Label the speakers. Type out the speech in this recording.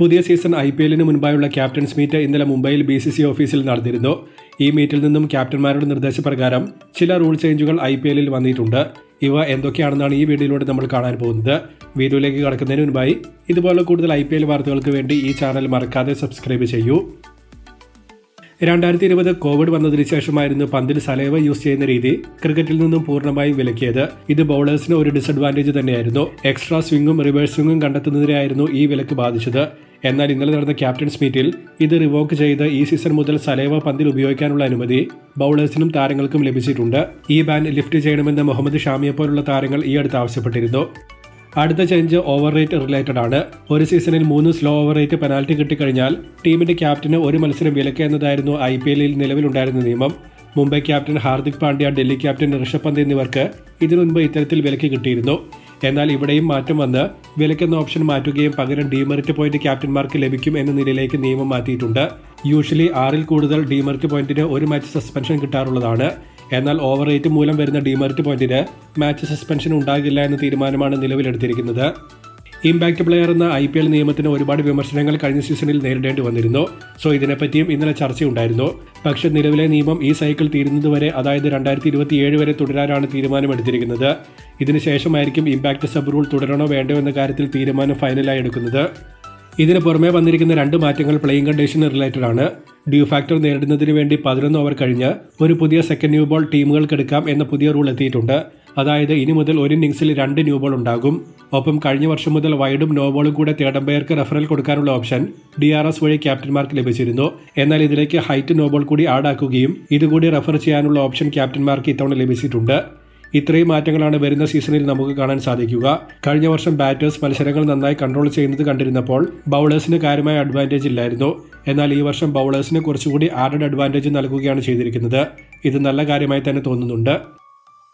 Speaker 1: പുതിയ season I P എല്ലിന് മുൻപായുള്ള captains meet ഇന്നലെ മുംബൈയിൽ ബി സി സി ഓഫീസിൽ നടന്നിരുന്നു. ഈ മീറ്റിൽ നിന്നും ക്യാപ്റ്റന്മാരുടെ നിർദ്ദേശപ്രകാരം ചില റൂൾ ചേഞ്ചുകൾ ഐ പി എല്ലിൽ വന്നിട്ടുണ്ട്. ഇവ എന്തൊക്കെയാണെന്നാണ് ഈ വീഡിയോയിലൂടെ നമ്മൾ കാണാൻ പോകുന്നത്. വീഡിയോയിലേക്ക് കടക്കുന്നതിന് മുൻപായി ഇതുപോലെ കൂടുതൽ ഐ പി എൽ വാർത്തകൾക്ക് വേണ്ടി ഈ ചാനൽ മറക്കാതെ സബ്സ്ക്രൈബ് ചെയ്യൂ. രണ്ടായിരത്തി ഇരുപത് കോവിഡ് വന്നതിന് ശേഷമായിരുന്നു പന്തിൽ സലൈവ യൂസ് ചെയ്യുന്ന രീതി ക്രിക്കറ്റിൽ നിന്നും പൂർണമായും വിലക്കിയത്. ഇത് ബൗളേഴ്സിന് ഒരു ഡിസഡ്വാന്റേജ് തന്നെയായിരുന്നു. എക്സ്ട്രാ സ്വിംഗും റിവേഴ്സ് സ്വിംഗും കണ്ടെത്തുന്നതിനായിരുന്നു ഈ വിലക്ക് ബാധിച്ചത്. എന്നാൽ ഇന്നലെ നടന്ന ക്യാപ്റ്റൻസ് മീറ്റിൽ ഇത് റിവോക്ക് ചെയ്ത് ഈ സീസൺ മുതൽ സലേവ പന്തിൽ ഉപയോഗിക്കാനുള്ള അനുമതി ബൗളേഴ്സിനും താരങ്ങൾക്കും ലഭിച്ചിട്ടുണ്ട്. ഈ ബാൻ ലിഫ്റ്റ് ചെയ്യണമെന്ന് മുഹമ്മദ് ഷാമിയെ പോലുള്ള താരങ്ങൾ ഈ അടുത്ത് ആവശ്യപ്പെട്ടിരുന്നു. അടുത്ത ചേഞ്ച് ഓവർ റേറ്റ് റിലേറ്റഡ് ആണ്. ഒരു സീസണിൽ മൂന്ന് സ്ലോ ഓവർ റേറ്റ് പെനാൽറ്റി കിട്ടിക്കഴിഞ്ഞാൽ ടീമിന്റെ ക്യാപ്റ്റന് ഒരു മത്സരം വിലക്ക് എന്നതായിരുന്നു ഐ പി എല്ലിൽ നിലവിലുണ്ടായിരുന്ന നിയമം. മുംബൈ ക്യാപ്റ്റൻ ഹാർദിക് പാണ്ഡ്യ ഡൽഹി ക്യാപ്റ്റൻ ഋഷഭ് പന്ത് എന്നിവർക്ക് ഇതിനു മുൻപ് ഇത്തരത്തിൽ വിലക്ക് കിട്ടിയിരുന്നു. എന്നാൽ ഇവിടെയും മാറ്റം വന്ന് വിലക്കെന്ന ഓപ്ഷൻ മാറ്റുകയും പകരം ഡിമെറിറ്റ് പോയിന്റ് ക്യാപ്റ്റന്മാർക്ക് ലഭിക്കും എന്ന നിലയിലേക്ക് നിയമം മാറ്റിയിട്ടുണ്ട്. യൂഷ്വലി ആറിൽ കൂടുതൽ ഡിമെറിറ്റ് പോയിന്റിന് ഒരു മാച്ച് സസ്പെൻഷൻ കിട്ടാറുള്ളതാണ്. എന്നാൽ ഓവർ റേറ്റ് മൂലം വരുന്ന ഡിമെറിറ്റ് പോയിന്റിന് മാച്ച് സസ്പെൻഷൻ ഉണ്ടാകില്ല എന്ന തീരുമാനമാണ് നിലവിലെടുത്തിരിക്കുന്നത്. ഇമ്പാക്ട് പ്ലെയർ എന്ന ഐ പി എൽ നിയമത്തിന് ഒരുപാട് വിമർശനങ്ങൾ കഴിഞ്ഞ സീസണിൽ നേരിടേണ്ടി വന്നിരുന്നു. സോ ഇതിനെപ്പറ്റിയും ഇന്നലെ ചർച്ചയുണ്ടായിരുന്നു. പക്ഷേ നിലവിലെ നിയമം ഈ സൈക്കിൾ തീരുന്നതുവരെ അതായത് രണ്ടായിരത്തി ഇരുപത്തിയേഴ് വരെ തുടരാനാണ് തീരുമാനമെടുത്തിരിക്കുന്നത്. ഇതിനുശേഷമായിരിക്കും ഇമ്പാക്ട് സബ് റൂൾ തുടരണോ വേണ്ടോ എന്ന കാര്യത്തിൽ തീരുമാനം ഫൈനലായി എടുക്കുന്നത്. ഇതിന് പുറമെ വന്നിരിക്കുന്ന രണ്ട് മാറ്റങ്ങൾ പ്ലേയിങ് കണ്ടീഷന് റിലേറ്റഡ് ആണ്. ഡ്യൂ ഫാക്ടർ നേരിടുന്നതിന് വേണ്ടി പതിനൊന്ന് ഓവർ കഴിഞ്ഞ് ഒരു പുതിയ സെക്കൻഡ് ന്യൂ ബോൾ ടീമുകൾക്ക് എടുക്കാം എന്ന പുതിയ റൂൾ എത്തിയിട്ടുണ്ട്. അതായത് ഇനി മുതൽ ഒരു ഇന്നിംഗ്സിൽ രണ്ട് ന്യൂ ബോൾ ഉണ്ടാകും. ഒപ്പം കഴിഞ്ഞ വർഷം മുതൽ വൈഡും നോ ബോളും കൂടെ തേർഡ് അമ്പയർക്ക് റെഫറൽ കൊടുക്കാനുള്ള ഓപ്ഷൻ ഡി ആർ എസ് വഴി ക്യാപ്റ്റന്മാർക്ക് ലഭിച്ചിരുന്നു. എന്നാൽ ഇതിലേക്ക് ഹൈറ്റ് നോ ബോൾ കൂടി ആഡാക്കുകയും ഇതുകൂടി റെഫർ ചെയ്യാനുള്ള ഓപ്ഷൻ ക്യാപ്റ്റന്മാർക്ക് ഇത്തവണ ലഭിച്ചിട്ടുണ്ട്. ഇത്രയും മാറ്റങ്ങളാണ് വരുന്ന സീസണിൽ നമുക്ക് കാണാൻ സാധിക്കുക. കഴിഞ്ഞ വർഷം ബാറ്റേഴ്സ് മത്സരങ്ങൾ നന്നായി കൺട്രോൾ ചെയ്യുന്നത് കണ്ടിരുന്നപ്പോൾ ബൗളേഴ്സിന് കാര്യമായ അഡ്വാന്റേജ് ഇല്ലായിരുന്നു. എന്നാൽ ഈ വർഷം ബൗളേഴ്സിന് കുറച്ചുകൂടി ആഡഡ് അഡ്വാന്റേജ് നൽകുകയാണ് ചെയ്തിരിക്കുന്നത്. ഇത് നല്ല കാര്യമായി തന്നെ തോന്നുന്നുണ്ട്.